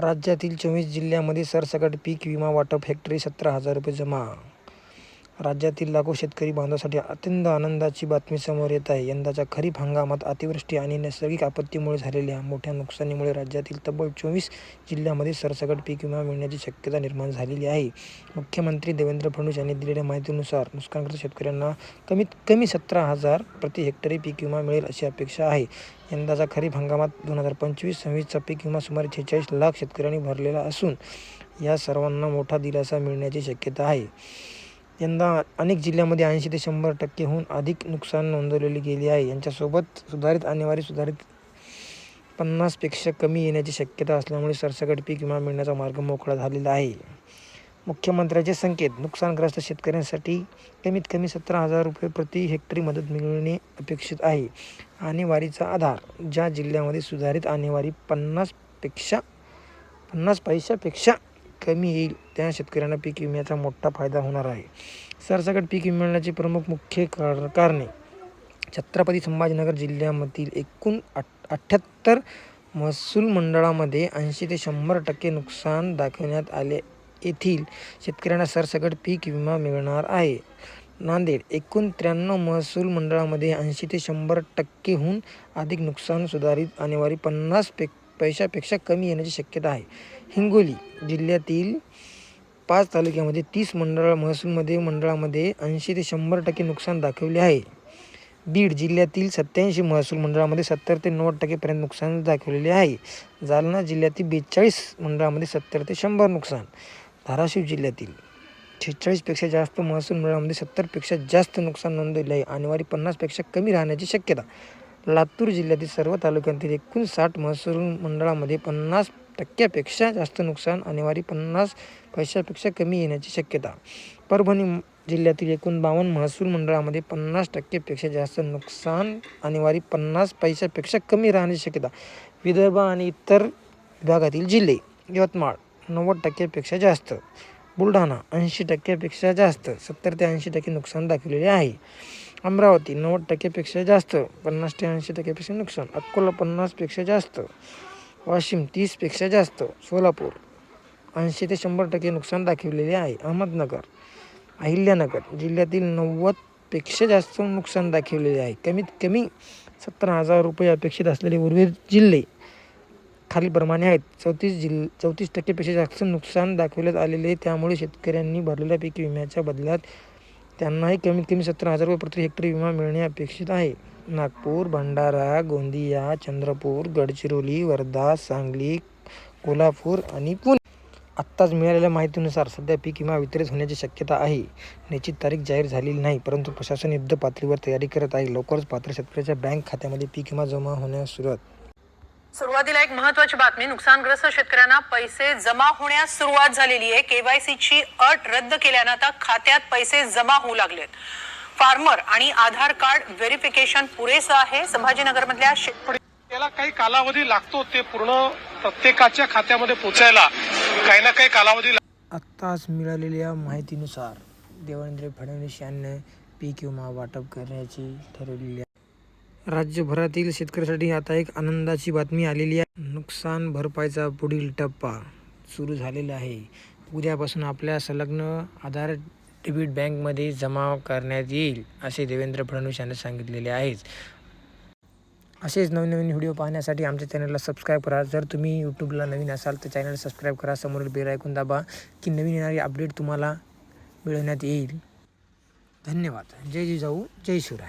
राज्यातील चोवीस जिल्ह्यांमध्ये सरसकट पीक विमा वाटप हेक्टरी सतरा हजार रुपये जमा राज्यातील लाखो शेतकरी बांधवांसाठी अत्यंत आनंदाची बातमी समोर येत आहे. यंदाच्या खरीप हंगामात अतिवृष्टी आणि नैसर्गिक आपत्तीमुळे झालेल्या मोठ्या नुकसानीमुळे राज्यातील तब्बल चोवीस जिल्ह्यामध्ये सरसकट पीक विमा मिळण्याची शक्यता निर्माण झालेली आहे. मुख्यमंत्री देवेंद्र फडणवीस यांनी दिलेल्या माहितीनुसार नुकसानग्रस्त शेतकऱ्यांना कमीत कमी सतरा हजार प्रति हेक्टरी पीक विमा मिळेल अशी अपेक्षा आहे. यंदाचा खरीप हंगामात दोन हजार पंचवीस सव्वीसचा पीक विमा सुमारे छेचाळीस लाख शेतकऱ्यांनी भरलेला असून या सर्वांना मोठा दिलासा मिळण्याची शक्यता आहे. यंदा अनेक जिल्ह्यांमध्ये ऐंशी ते शंभर टक्केहून अधिक नुकसान नोंदवलेली गेली आहे. यांच्यासोबत सुधारित आणेवारी सुधारित पन्नासपेक्षा कमी येण्याची शक्यता असल्यामुळे सरसकट पीक विमा मिळण्याचा मार्ग मोकळा झालेला आहे. मुख्यमंत्र्यांचे संकेत नुकसानग्रस्त शेतकऱ्यांसाठी कमीत कमी सतरा हजार रुपये प्रति हेक्टरी मदत मिळणे अपेक्षित आहे. आणेवारीचा आधार ज्या जिल्ह्यामध्ये सुधारित आणेवारी पन्नासपेक्षा पन्नास पैशापेक्षा कमी येईल त्या शेतकऱ्यांना पीक विम्याचा मोठा फायदा होणार आहे. सरसकट पीक मिळण्याची प्रमुख मुख्य कार कारणे छत्रपती संभाजीनगर जिल्ह्यामधील एकूण अठ अठ्ठ्याहत्तर महसूल मंडळामध्ये ऐंशी ते शंभर टक्के नुकसान दाखवण्यात आले येथील शेतकऱ्यांना सरसकट पीक विमा मिळणार आहे. नांदेड एकूण त्र्याण्णव महसूल मंडळामध्ये ऐंशी ते शंभर टक्केहून अधिक नुकसान सुधारित आणेवारी पन्नास पे पैशापेक्षा कमी येण्याची शक्यता आहे. हिंगोली जिल्ह्यातील पाच तालुक्यामध्ये तीस मंडळ महसूलमध्ये मंडळामध्ये ऐंशी ते शंभर टक्के नुकसान दाखवले आहे. बीड जिल्ह्यातील सत्याऐंशी महसूल मंडळामध्ये सत्तर ते नव्वद टक्केपर्यंत नुकसान दाखवलेले आहे. जालना जिल्ह्यातील बेचाळीस मंडळामध्ये सत्तर ते शंभर नुकसान. धाराशिव जिल्ह्यातील छेचाळीसपेक्षा जास्त महसूल मंडळामध्ये सत्तरपेक्षा जास्त नुकसान नोंदवले आहे. आणिवारी पन्नासपेक्षा कमी राहण्याची शक्यता. लातूर जिल्ह्यातील सर्व तालुक्यांतील एकूण साठ महसूल मंडळामध्ये पन्नास टक्क्यापेक्षा जास्त नुकसान अनिवार्य पन्नास पैशापेक्षा कमी येण्याची शक्यता. परभणी जिल्ह्यातील एकूण बावन्न महसूल मंडळामध्ये पन्नास टक्केपेक्षा जास्त नुकसान अनिवार्य पन्नास पैशापेक्षा कमी राहण्याची शक्यता. विदर्भ आणि इतर विभागातील जिल्हे यवतमाळ नव्वद टक्क्यापेक्षा जास्त बुलढाणा ऐंशी टक्क्यापेक्षा जास्त सत्तर ते ऐंशी टक्के नुकसान दाखवलेले आहे. अमरावती नव्वद टक्केपेक्षा जास्त पन्नास ते ऐंशी टक्केपेक्षा नुकसान अकोला पन्नासपेक्षा जास्त. वाशिम तीसपेक्षा जास्त सोलापूर. ऐंशी ते शंभर टक्के नुकसान दाखवलेले आहे. अहमदनगर अहिल्यानगर जिल्ह्यातील नव्वदपेक्षा जास्त नुकसान दाखवलेले आहे. कमीत कमी सत्तर हजार रुपये अपेक्षित असलेले उर्वरित जिल्हे खालीलप्रमाणे आहेत. चौतीस जिल्ह चौतीस टक्केपेक्षा जास्त नुकसान दाखवण्यात आलेले त्यामुळे शेतकऱ्यांनी भरलेल्या पीक विम्याच्या बदल्यात त्यांनाही कमीत कमी सत्तर हजार रुपये प्रति हेक्टर विमा मिळणे अपेक्षित आहे. नागपूर भंडारा गोंदिया चंद्रपूर गडचिरोली वर्धा सांगली कोल्हापूर आणि पुणे. आत्ताच मिळालेल्या माहितीनुसार सध्या पीक विमा वितरित होण्याची शक्यता आहे. निश्चित तारीख जाहीर झालेली नाही परंतु प्रशासन युद्ध पातळीवर तयारी करत आहे. लवकरच पात्र शेतकऱ्याच्या बँक खात्यामध्ये पीक विमा जमा होण्यास सुरुवात सुरुवातीला एक महत्वाची बातमी. नुकसानग्रस्त शेतकऱ्यांना पैसे जमा होण्यास सुरुवात झालेली आहे. केवायसी ची अट रद्द केल्यानं आता खात्यात पैसे जमा होऊ लागलेत. फार्मर आणि आधार कार्ड व्हेरिफिकेशन पुरेसं आहे. संभाजीनगर मधल्या पण त्याला काही कालावधी लागतो ते पूर्ण प्रत्येकाच्या खात्यामध्ये पोचायला काही ना काही कालावधी लाग- आत्ताच मिळालेल्या माहितीनुसार देवेंद्र फडणवीस यांनी पीक विमा वाटप करण्याची ठरवलेली आहे. राज्यभरातील शेतकऱ्यासाठी आता एक आनंदाची बातमी आलेली आहे. नुकसान भरपाईचा पुढील टप्पा सुरू झालेला आहे. उद्यापासून आपल्या संलग्न आधार डेबिट बँकमध्ये जमा करण्यात येईल असे देवेंद्र फडणवीस यांनी सांगितलेले आहेच असेच नवीन नवीन व्हिडिओ पाहण्यासाठी आमच्या चॅनलला सबस्क्राईब करा. जर तुम्ही यूट्यूबला नवीन असाल तर चॅनल सबस्क्राईब करा. समोरील बेल ऐकून दाबा की नवीन येणारी अपडेट तुम्हाला मिळवण्यात येईल. धन्यवाद. जय जिजाऊ. जय शिवराय.